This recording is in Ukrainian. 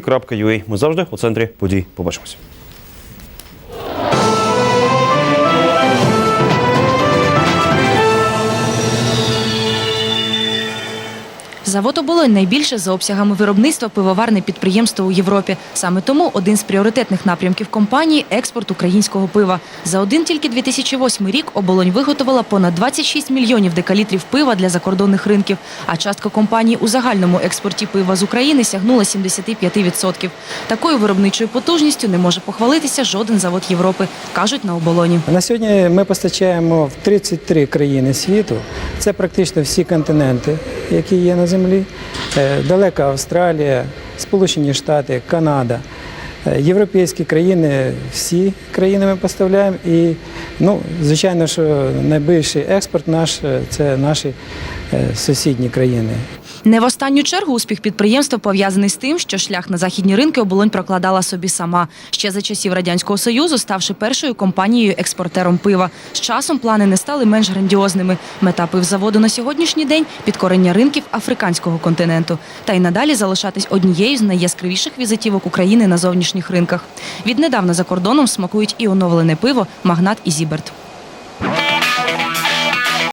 .ua. Ми завжди у центрі подій. Побачимось. Завод «Оболонь» найбільше за обсягами виробництва пивоварне підприємство у Європі. Саме тому один з пріоритетних напрямків компанії – експорт українського пива. За один тільки 2008 рік «Оболонь» виготовила понад 26 мільйонів декалітрів пива для закордонних ринків, а частка компанії у загальному експорті пива з України сягнула 75%. Такою виробничою потужністю не може похвалитися жоден завод Європи, кажуть на «Оболоні». На сьогодні ми постачаємо в 33 країни світу. Це практично всі континенти, які є на землі. Е, Далека Австралія, Сполучені Штати, Канада. Е, Європейські країни, всі країни ми поставляємо. І, ну, звичайно, що найбільший експорт наш е, це наші сусідні країни. Не в останню чергу успіх підприємства пов'язаний з тим, що шлях на західні ринки оболонь прокладала собі сама. Ще за часів радянського союзу, ставши першою компанією експортером пива. З часом плани не стали менш грандіозними. Мета пивзаводу на сьогоднішній день підкорення ринків африканського континенту та й надалі залишатись однією з найяскравіших візитівок України на зовнішніх ринках. Віднедавна за кордоном смакують і оновлене пиво Магнат і Зіберт.